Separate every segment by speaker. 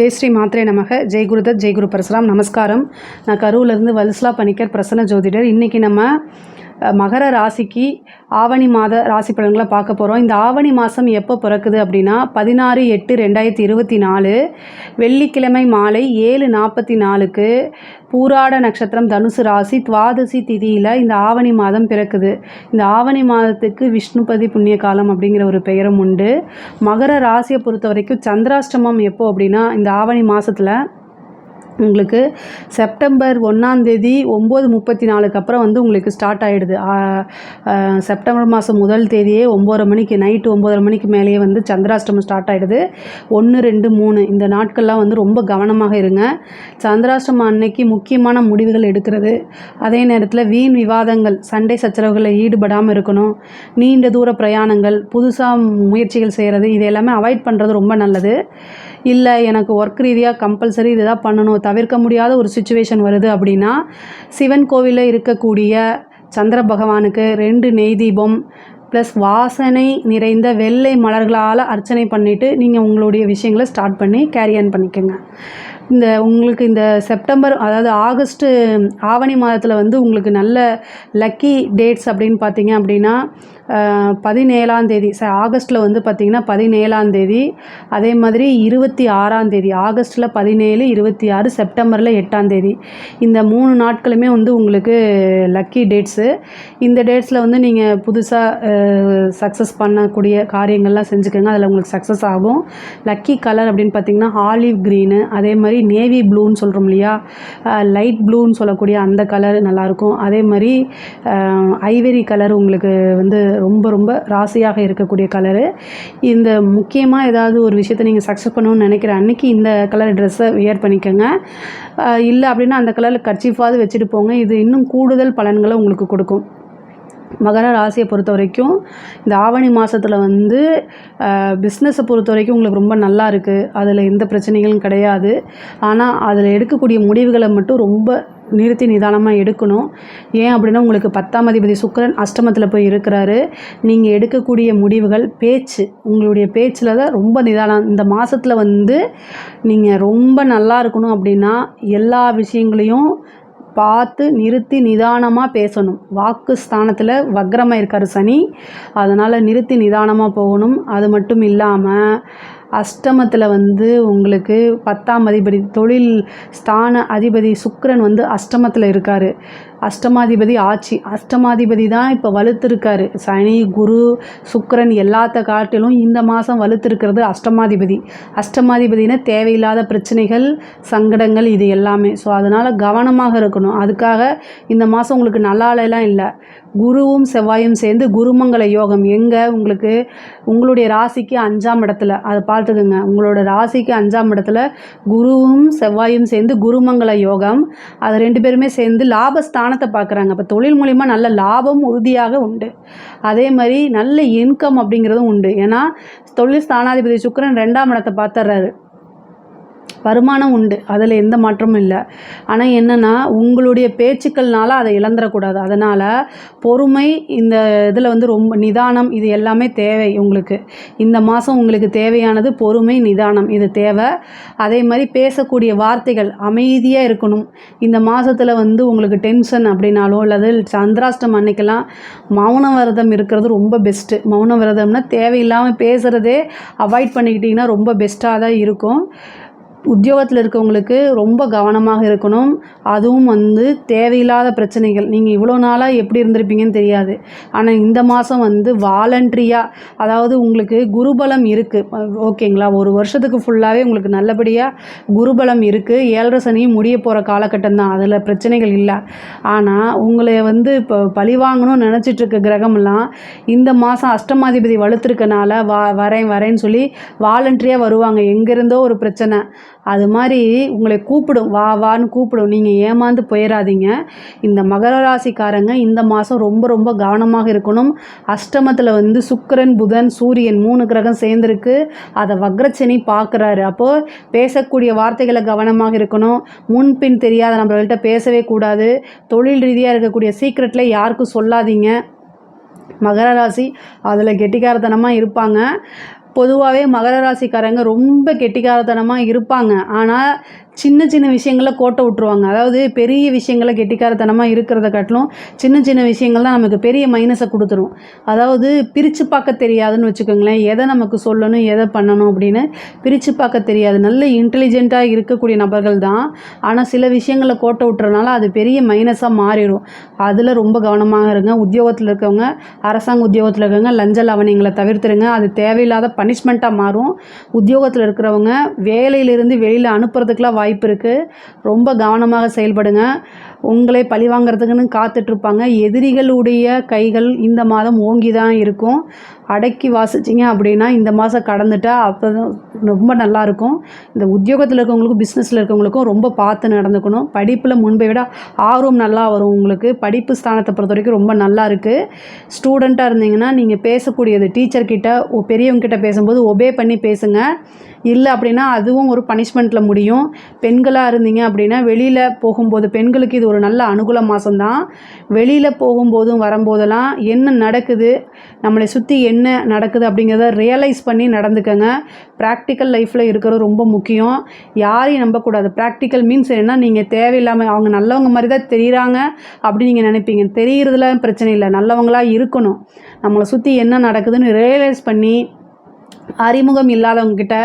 Speaker 1: ஜெய் ஸ்ரீ மாத்ரே நமக ஜெய் குருதத் ஜெய் குரு பரசுராம். நமஸ்காரம். நான் கரூர்லேருந்து வல்ஸ்லா பணிக்கர் பிரசன்ன ஜோதிடர். இன்றைக்கி நம்ம மகர ராசிக்கு ஆவணி மாத ராசி பலன்களை பார்க்க போகிறோம் இந்த ஆவணி மாதம் எப்போ பிறக்குது அப்படின்னா பதினாறு எட்டு ரெண்டாயிரத்தி இருபத்தி நாலு வெள்ளிக்கிழமை மாலை ஏழு நாற்பத்தி நாலுக்கு பூராட நட்சத்திரம் தனுசு ராசி துவாதசி திதியில் இந்த ஆவணி மாதம் பிறக்குது. இந்த ஆவணி மாதத்துக்கு விஷ்ணுபதி புண்ணிய காலம் அப்படிங்கிற ஒரு பெயரும் உண்டு. மகர ராசியை பொறுத்த வரைக்கும் சந்திராஷ்டமம் எப்போ அப்படின்னா இந்த ஆவணி மாதத்தில் உங்களுக்கு செப்டம்பர் ஒன்றாந்தேதி ஒம்பது முப்பத்தி நாலுக்கு அப்புறம் வந்து உங்களுக்கு ஸ்டார்ட் ஆகிடுது செப்டம்பர் மாதம் முதல் தேதியே ஒம்பது மணிக்கு நைட்டு ஒம்போதரை மணிக்கு மேலேயே வந்து சந்திராஷ்டமம் ஸ்டார்ட் ஆகிடுது ஒன்று ரெண்டு மூணு. இந்த நாட்கள்லாம் வந்து ரொம்ப கவனமாக இருங்க. சந்திராஷ்டமம் அன்னைக்கு முக்கியமான முடிவுகள் எடுக்கிறது. அதே நேரத்தில் வீண் விவாதங்கள் சண்டை சச்சரவுகளில் ஈடுபடாமல் இருக்கணும். நீண்ட தூர பிரயாணங்கள் புதுசாக முயற்சிகள் செய்கிறது இது எல்லாமே அவாய்ட் பண்ணுறது ரொம்ப நல்லது. இல்லை எனக்கு ஒர்க் ரீதியாக கம்பல்சரி இதுதான் பண்ணணும் தவிர்க்க முடியாத ஒரு சுச்சுவேஷன் வருது அப்படின்னா சிவன் கோவிலில் இருக்கக்கூடிய சந்திர பகவானுக்கு ரெண்டு நெய் தீபம் ப்ளஸ் வாசனை நிறைந்த வெள்ளை மலர்களால் அர்ச்சனை பண்ணிவிட்டு நீங்கள் உங்களுடைய விஷயங்களை ஸ்டார்ட் பண்ணி கேரி ஆன் பண்ணிக்கோங்க. இந்த உங்களுக்கு இந்த செப்டம்பர் அதாவது ஆகஸ்ட்டு ஆவணி மாதத்தில் வந்து உங்களுக்கு நல்ல லக்கி டேட்ஸ் அப்படின்னு பார்த்தீங்க அப்படின்னா பதினேழாந்தேதி பதினேழாம் தேதி ச ஆகஸ்ட்டில் வந்து பார்த்திங்கன்னா பதினேழாம் தேதி அதே மாதிரி இருபத்தி ஆறாம் தேதி ஆகஸ்ட்டில் பதினேழு இருபத்தி ஆறு செப்டம்பரில் எட்டாம் தேதி. இந்த மூணு நாட்களுமே வந்து உங்களுக்கு லக்கி டேட்ஸு. இந்த டேட்ஸில் வந்து நீங்கள் புதுசாக சக்ஸஸ் பண்ணக்கூடிய காரியங்கள்லாம் செஞ்சுக்கோங்க. அதில் உங்களுக்கு சக்ஸஸ் ஆகும். லக்கி கலர் அப்படின்னு பார்த்தீங்கன்னா ஆலிவ் க்ரீனு அதே மாதிரி நேவி ப்ளூன்னு சொல்கிறோம் இல்லையா? லைட் ப்ளூன்னு சொல்லக்கூடிய அந்த கலர் நல்லாயிருக்கும். அதே மாதிரி ஐவரி கலர் உங்களுக்கு வந்து ரொம்ப ரொம்ப ராசியாக இருக்கக்கூடிய கலரு. இந்த முக்கியமாக ஏதாவது ஒரு விஷயத்தை நீங்கள் சக்ஸஸ் பண்ணணும்னு நினைக்கிற அன்னைக்கு இந்த கலர் ட்ரெஸ்ஸை வியர் பண்ணிக்கோங்க. இல்லை அப்படின்னா அந்த கலரில் கர்ச்சிஃபாவது வச்சுட்டு போங்க. இது இன்னும் கூடுதல் பலன்களை உங்களுக்கு கொடுக்கும். மகர ராசியை பொறுத்த வரைக்கும் இந்த ஆவணி மாதத்தில் வந்து பிஸ்னஸை பொறுத்த வரைக்கும் உங்களுக்கு ரொம்ப நல்லா இருக்குது அதில் எந்த பிரச்சனைகளும் கிடையாது. ஆனால் அதில் எடுக்கக்கூடிய முடிவுகளை மட்டும் ரொம்ப நிறுத்தி நிதானமாக எடுக்கணும். ஏன் அப்படின்னா உங்களுக்கு பத்தாம் அதிபதி சுக்கரன் அஷ்டமத்தில் போய் இருக்கிறாரு. நீங்கள் எடுக்கக்கூடிய முடிவுகள் பேச்சு உங்களுடைய பேச்சில் தான் ரொம்ப நிதானம். இந்த மாதத்தில் வந்து நீங்கள் ரொம்ப நல்லா இருக்கணும் அப்படின்னா எல்லா விஷயங்களையும் பார்த்து நிறுத்தி நிதானமாக பேசணும். வாக்கு ஸ்தானத்தில் வக்ரமாக இருக்கார் சனி. அதனால் நிறுத்தி நிதானமாக போகணும். அது மட்டும் இல்லாமல் அஷ்டமத்தில் வந்து உங்களுக்கு பத்தாம் அதிபதி தொழில் ஸ்தான அதிபதி சுக்கரன் வந்து அஷ்டமத்தில் இருக்கார். அஷ்டமாதிபதி ஆட்சி. அஷ்டமாதிபதி தான் இப்போ வலுத்திருக்காரு. சனி குரு சுக்கரன் எல்லாத்த காட்டிலும் இந்த மாதம் வலுத்திருக்கிறது அஷ்டமாதிபதி. அஷ்டமாதிபதினா தேவையில்லாத பிரச்சனைகள் சங்கடங்கள் இது எல்லாமே. ஸோ அதனால் கவனமாக இருக்கணும். அதுக்காக இந்த மாதம் உங்களுக்கு நல்லாலெல்லாம் இல்லை. குருவும் செவ்வாயும் சேர்ந்து குருமங்கல யோகம். எங்கே? உங்களுக்கு உங்களுடைய ராசிக்கு அஞ்சாம் இடத்துல. அதை பார்த்துக்குங்க. உங்களோட ராசிக்கு அஞ்சாம் இடத்துல குருவும் செவ்வாயும் சேர்ந்து குருமங்கல யோகம். அது ரெண்டு பேருமே சேர்ந்து லாபஸ்தானத்தை பார்க்குறாங்க. அப்போ தொழில் மூலிமா நல்ல லாபம் உறுதியாக உண்டு. அதே மாதிரி நல்ல இன்கம் அப்படிங்கிறதும் உண்டு. ஏன்னா தொழில் ஸ்தானாதிபதி சுக்கரன் ரெண்டாம் இடத்தை பார்த்துட்றாரு வருமானம் உண்டு. அதில் எந்த மாற்றமும் இல்லை. ஆனால் என்னென்னா உங்களுடைய பேச்சுக்கள்னால அதை இழந்துடக்கூடாது அதனால் பொறுமை இந்த இதில் வந்து ரொம்ப நிதானம் இது எல்லாமே தேவை உங்களுக்கு. இந்த மாதம் உங்களுக்கு தேவையானது பொறுமை நிதானம். இது தேவை. அதே மாதிரி பேசக்கூடிய வார்த்தைகள் அமைதியாக இருக்கணும். இந்த மாதத்தில் வந்து உங்களுக்கு டென்ஷன் அப்படின்னாலோ அல்லது சந்திராஷ்டம் அன்னைக்கெல்லாம் மௌன விரதம் இருக்கிறது ரொம்ப பெஸ்ட்டு மௌன விரதம்னா தேவையில்லாமல் பேசுகிறதே அவாய்ட் பண்ணிக்கிட்டிங்கன்னா ரொம்ப பெஸ்ட்டாக தான் இருக்கும். உத்தியோகத்தில் இருக்கவங்களுக்கு ரொம்ப கவனமாக இருக்கணும். அதுவும் வந்து தேவையில்லாத பிரச்சனைகள். நீங்கள் இவ்வளோ நாளாக எப்படி இருந்திருப்பீங்கன்னு தெரியாது. ஆனால் இந்த மாதம் வந்து வாலண்ட்ரியாக அதாவது உங்களுக்கு குருபலம் இருக்குது ஓகேங்களா? ஒரு வருஷத்துக்கு ஃபுல்லாகவே உங்களுக்கு நல்லபடியாக குருபலம் இருக்குது ஏழரை சனியும் முடிய போகிற காலகட்டம் தான். அதில் பிரச்சனைகள் இல்லை. ஆனால் உங்களை வந்து இப்போ பழி வாங்கணும்னு நினச்சிட்டு இருக்க கிரகமெல்லாம் இந்த மாதம் அஷ்டமாதிபதி வலுத்திருக்கனால வா வரேன் வரேன்னு சொல்லி வாலண்ட்ரியாக வருவாங்க. எங்கேருந்தோ ஒரு பிரச்சனை. அது மாதிரி உங்களை கூப்பிடும் வா வான்னு கூப்பிடும். நீங்கள் ஏமாந்து போயிடாதீங்க இந்த மகர ராசிக்காரங்க இந்த மாதம் ரொம்ப ரொம்ப கவனமாக இருக்கணும். அஷ்டமத்தில் வந்து சுக்கரன் புதன் சூரியன் மூணு கிரகம் சேர்ந்துருக்கு. அதை வக்ரச்சனி பார்க்குறாரு அப்போது பேசக்கூடிய வார்த்தைகளை கவனமாக இருக்கணும். முன்பின் தெரியாத நம்மள்கிட்ட பேசவே கூடாது. தொழில் ரீதியாக இருக்கக்கூடிய சீக்ரெட்டில் யாருக்கும் சொல்லாதீங்க. மகர ராசி அதில் கெட்டிக்காரத்தனமாக இருப்பாங்க. பொதுவாகவே மகர ராசிக்காரங்க ரொம்ப கெட்டிக்காரத்தனமாக இருப்பாங்க. ஆனால் சின்ன சின்ன விஷயங்களை கோட்டை விட்ருவாங்க அதாவது பெரிய விஷயங்களை கெட்டிக்காரத்தனமாக இருக்கிறத காட்டிலும் சின்ன சின்ன விஷயங்கள் தான் நமக்கு பெரிய மைனஸை கொடுத்துரும். அதாவது பிரித்து பார்க்க தெரியாதுன்னு வச்சுக்கோங்களேன். எதை நமக்கு சொல்லணும் எதை பண்ணணும் அப்படின்னு பிரித்து பார்க்க தெரியாது. நல்ல இன்டெலிஜென்ட்டாக இருக்கக்கூடிய நபர்கள் தான். ஆனால் சில விஷயங்களை கோட்டை விட்டுறதுனால அது பெரிய மைனஸாக மாறிடும். அதில் ரொம்ப கவனமாக இருங்க. உத்தியோகத்தில் இருக்கவங்க அரசாங்க உத்தியோகத்தில் இருக்கவங்க லஞ்ச லவணிங்களை தவிர்த்துருங்க. அது தேவையில்லாத பனிஷ்மெண்ட்டாக மாறும். உத்தியோகத்தில் இருக்கிறவங்க வேலையிலிருந்து வெளியில் அனுப்புறதுக்கெலாம் வாய்ப்பு இருக்குது ரொம்ப கவனமாக செயல்படுங்க. உங்களை பழி வாங்குறதுக்குன்னு காத்துட்ருப்பாங்க. எதிரிகளுடைய கைகள் இந்த மாதம் ஓங்கி தான் இருக்கும். அடக்கி வாசிச்சிங்க அப்படின்னா இந்த மாதம் கடந்துட்டா அப்போ தான் ரொம்ப நல்லாயிருக்கும் இந்த உத்தியோகத்தில் இருக்கவங்களுக்கும் பிஸ்னஸில் இருக்கவங்களுக்கும் ரொம்ப பார்த்து நடந்துக்கணும். படிப்பில் முன்பை விட ஆர்வம் நல்லா வரும் உங்களுக்கு. படிப்பு ஸ்தானத்தை பொறுத்த வரைக்கும் ரொம்ப நல்லா இருக்குது ஸ்டூடெண்ட்டாக இருந்தீங்கன்னா நீங்கள் பேசக்கூடியது டீச்சர்கிட்ட பெரியவங்க கிட்ட பேசும்போது ஒபே பண்ணி பேசுங்க. இல்லை அப்படின்னா அதுவும் ஒரு பனிஷ்மெண்ட்டில் முடியும். பெண்களாக இருந்தீங்க அப்படின்னா வெளியில் போகும்போது பெண்களுக்கு இது ஒரு நல்ல அனுகூல மாதம்தான் வெளியில் போகும்போதும் வரும்போதெல்லாம் என்ன நடக்குது நம்மளை சுற்றி என்ன நடக்குது அப்படிங்கிறத ரியலைஸ் பண்ணி நடந்துக்கங்க. ப்ராக்டிக்கல் லைஃப்பில் இருக்கிறது ரொம்ப முக்கியம். யாரையும் நம்பக்கூடாது. ப்ராக்டிக்கல் மீன்ஸ் என்ன நீங்கள் தேவையில்லாமல் அவங்க நல்லவங்க மாதிரி தான் தெரியுறாங்க அப்படின்னு நீங்கள் நினைப்பீங்க. தெரிகிறதுல பிரச்சனை இல்லை. நல்லவங்களாக இருக்கணும். நம்மளை சுற்றி என்ன நடக்குதுன்னு ரியலைஸ் பண்ணி அறிமுகம் இல்லாதவங்கக்கிட்ட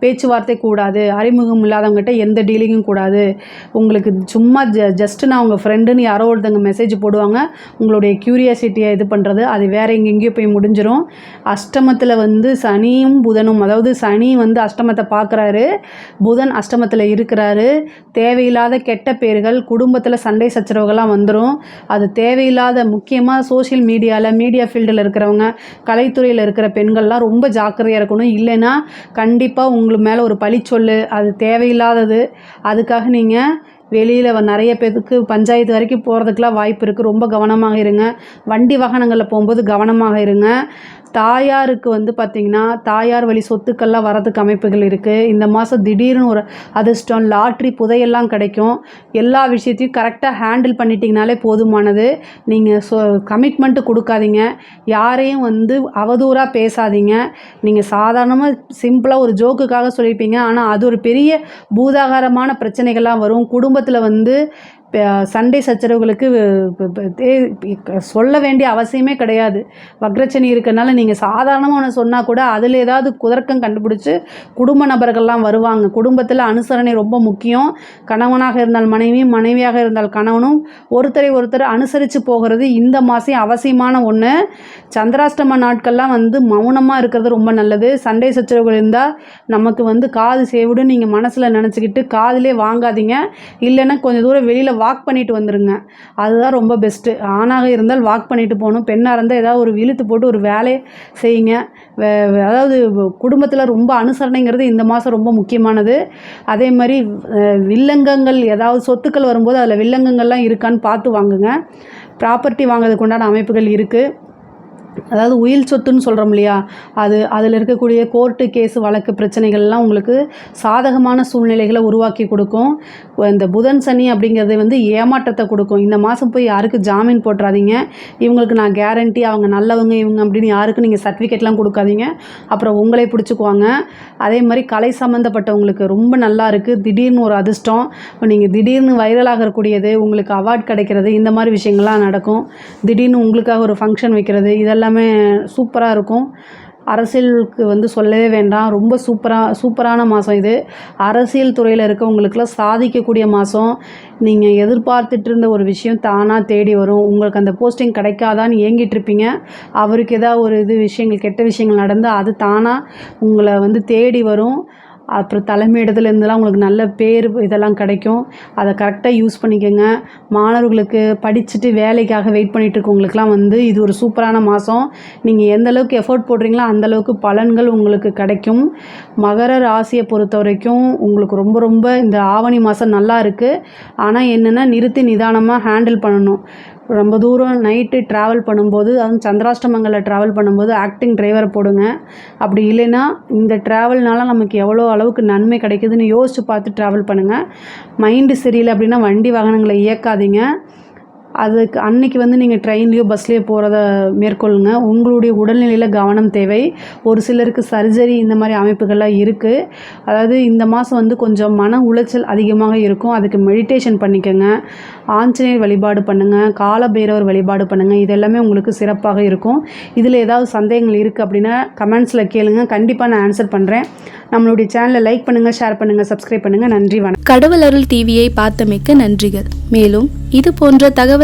Speaker 1: பேச்சுவார்த்தை கூடாது. அறிமுகம் இல்லாதவங்ககிட்ட எந்த டீலிங்கும் கூடாது. உங்களுக்கு சும்மா ஜ ஜஸ்ட்டு நான் உங்கள் ஃப்ரெண்டுன்னு யாரோ ஒருத்தங்க மெசேஜ் போடுவாங்க. உங்களுடைய க்யூரியாசிட்டியை இது பண்ணுறது அது வேறு எங்கெங்கேயோ போய் முடிஞ்சிடும் அஷ்டமத்தில் வந்து சனியும் புதனும் அதாவது சனி வந்து அஷ்டமத்தை பார்க்குறாரு புதன் அஷ்டமத்தில் இருக்கிறாரு. தேவையில்லாத கெட்ட பேர்கள் குடும்பத்தில் சண்டை சச்சரவுகள்லாம் வந்துடும் அது தேவையில்லாத முக்கியமாக சோஷியல் மீடியாவில் மீடியா ஃபீல்டில் இருக்கிறவங்க கலைத்துறையில் இருக்கிற பெண்கள்லாம் ரொம்ப ஜாக்கிரதையாக இருக்கணும். இல்லைன்னா கண்டிப்பாக உங்களுக்கு மேலே ஒரு பழிச்சொல்லு அது தேவையில்லாதது. அதுக்காக நீங்கள் வெளியில் நிறைய பேருக்கு பஞ்சாயத்து வரைக்கும் போகிறதுக்கெலாம் வாய்ப்பு இருக்குது ரொம்ப கவனமாக இருங்க. வண்டி வாகனங்களில் போகும்போது கவனமாக இருங்க. தாயாருக்கு வந்து பார்த்திங்கன்னா தாயார் வழி சொத்துக்கள்லாம் வரதுக்கு அமைப்புகள் இருக்குது இந்த மாதம் திடீர்னு ஒரு அதிர்ஷ்டம் லாட்ரி புதையெல்லாம் கிடைக்கும். எல்லா விஷயத்தையும் கரெக்டாக ஹேண்டில் பண்ணிட்டீங்கனாலே போதுமானது. நீங்கள் சொ கமிட்மெண்ட்டு கொடுக்காதீங்க. யாரையும் வந்து அவதூறாக பேசாதீங்க. நீங்கள் சாதாரணமாக சிம்பிளாக ஒரு ஜோக்குக்காக சொல்லியிருப்பீங்க ஆனால் அது ஒரு பெரிய பூதாகாரமான பிரச்சனைகள்லாம் வரும். குடும்பத்தில் வந்து இப்போ சண்டை சச்சரவுகளுக்கு சொல்ல வேண்டிய அவசியமே கிடையாது. வக்ரச்சனி இருக்கறனால நீங்கள் நீங்கள் சாதாரணமாக ஒன்று சொன்னால் கூட அதில் ஏதாவது குதர்க்கம் கண்டுபிடிச்சி குடும்ப நபர்கள்லாம் வருவாங்க. குடும்பத்தில் அனுசரணை ரொம்ப முக்கியம். கணவனாக இருந்தால் மனைவி மனைவியாக இருந்தால் கணவனும் ஒருத்தரை ஒருத்தர் அனுசரித்து போகிறது இந்த மாதம் அவசியமான ஒன்று சந்திராஷ்டம நாட்கள்லாம் வந்து மௌனமாக இருக்கிறது ரொம்ப நல்லது. சண்டை சச்சரவுகள் இருந்தால் நமக்கு வந்து காது சேவிடும். நீங்கள் மனசில் நினச்சிக்கிட்டு காதிலே வாங்காதீங்க. இல்லைன்னா கொஞ்சம் தூரம் வெளியில் வாக் பண்ணிட்டு வந்துடுங்க அதுதான் ரொம்ப பெஸ்ட்டு ஆணாக இருந்தால் வாக் பண்ணிட்டு போகணும். பெண்ணாக இருந்தால் ஏதாவது ஒரு இழுத்து போட்டு ஒரு வேலையை செய்யுங்க. வே அதாவது குடும்பத்தில் ரொம்ப அனுசரணைங்கிறது இந்த மாதம் ரொம்ப முக்கியமானது. அதே மாதிரி வில்லங்கங்கள் ஏதாவது சொத்துக்கள் வரும்போது அதில் வில்லங்கங்கள்லாம் இருக்கான்னு பார்த்து வாங்குங்க. ப்ராப்பர்ட்டி வாங்குறதுக்கு உண்டான அமைப்புகள் இருக்குது அதாவது உயில் சொத்துன்னு சொல்கிறோம் இல்லையா? அது அதில் இருக்கக்கூடிய கோர்ட்டு கேஸ் வழக்கு பிரச்சனைகள்லாம் உங்களுக்கு சாதகமான சூழ்நிலைகளை உருவாக்கி கொடுக்கும். இந்த புதன் சனி அப்படிங்கிறது வந்து ஏமாற்றத்தை கொடுக்கும். இந்த மாதம் போய் யாருக்கு ஜாமீன் போட்டுறாதீங்க. இவங்களுக்கு நான் கேரண்டி அவங்க நல்லவங்க இவங்க அப்படின்னு யாருக்கும் நீங்கள் சர்டிஃபிகேட்லாம் கொடுக்காதீங்க. அப்புறம் உங்களே பிடிச்சிக்குவாங்க. அதே மாதிரி கலை சம்மந்தப்பட்டவங்களுக்கு ரொம்ப நல்லா இருக்குது திடீர்னு ஒரு அதிர்ஷ்டம். நீங்கள் திடீர்னு வைரலாகக்கூடியது உங்களுக்கு அவார்ட் கிடைக்கிறது இந்த மாதிரி விஷயங்கள்லாம் நடக்கும். திடீர்னு உங்களுக்காக ஒரு ஃபங்க்ஷன் வைக்கிறது இதெல்லாம் சூப்பராக இருக்கும். அரசியலுக்கு வந்து சொல்லவே வேண்டாம். ரொம்ப சூப்பராக சூப்பரான மாதம் இது. அரசியல் துறையில் இருக்கவங்களுக்குலாம் சாதிக்கக்கூடிய மாதம் நீங்கள் எதிர்பார்த்துட்டு இருந்த ஒரு விஷயம் தானாக தேடி வரும். உங்களுக்கு அந்த போஸ்டிங் கிடைக்காதான்னு ஏங்கிட்டு இருப்பீங்க அவருக்கு ஏதாவது ஒரு இது விஷயங்கள் கெட்ட விஷயங்கள் நடந்தால் அது தானாக உங்களை வந்து தேடி வரும். அப்புறம் தலைமையிடத்துலேருந்துலாம் உங்களுக்கு நல்ல பேர் இதெல்லாம் கிடைக்கும். அதை கரெக்டாக யூஸ் பண்ணிக்கோங்க. மாணவர்களுக்கு படிச்சுட்டு வேலைக்காக வெயிட் பண்ணிகிட்டு இருக்கவங்களுக்குலாம் வந்து இது ஒரு சூப்பரான மாதம் நீங்கள் எந்த அளவுக்கு எஃபோர்ட் போடுறீங்களோ அந்தளவுக்கு பலன்கள் உங்களுக்கு கிடைக்கும். மகர ராசியை பொறுத்த வரைக்கும் உங்களுக்கு ரொம்ப ரொம்ப இந்த ஆவணி மாதம் நல்லா இருக்குது ஆனால் என்னென்னா நிறுத்தி நிதானமாக ஹேண்டில் பண்ணணும். ரொம்ப தூரம் நைட்டு ட்ராவல் பண்ணும்போது அதுவும் சந்திராஷ்டமங்களில் ட்ராவல் பண்ணும்போது ஆக்டிங் டிரைவரை போடுங்க. அப்படி இல்லைன்னா இந்த ட்ராவல்னால நமக்கு எவ்வளோ அளவுக்கு நன்மை கிடைக்குதுன்னு யோசித்து பார்த்து ட்ராவல் பண்ணுங்கள் மைண்டு சரியில்லை அப்படின்னா வண்டி வாகனங்களை இயக்காதீங்க. அதுக்கு அன்னைக்கு வந்து நீங்கள் ட்ரெயின்லேயோ பஸ்லேயோ போகிறத மேற்கொள்ளுங்க. உங்களுடைய உடல்நிலையில் கவனம் தேவை. ஒரு சிலருக்கு சர்ஜரி இந்த மாதிரி அமைப்புகள்லாம் இருக்குது அதாவது இந்த மாதம் வந்து கொஞ்சம் மன உளைச்சல் அதிகமாக இருக்கும். அதுக்கு மெடிடேஷன் பண்ணிக்கோங்க. ஆஞ்சநேயர் வழிபாடு பண்ணுங்கள் காலபைரவர் வழிபாடு பண்ணுங்கள் இது எல்லாமே உங்களுக்கு சிறப்பாக இருக்கும். இதில் ஏதாவது சந்தேகங்கள் இருக்குது அப்படின்னா கமெண்ட்ஸில் கேளுங்க. கண்டிப்பாக நான் ஆன்சர் பண்ணுறேன் நம்மளுடைய சேனலை லைக் பண்ணுங்கள் ஷேர் பண்ணுங்கள் சப்ஸ்கிரைப் பண்ணுங்கள் நன்றி வணக்கம்.
Speaker 2: கடவுள் அருள் டிவியை பார்த்தமைக்கு நன்றிகள். மேலும் இது போன்ற தகவல்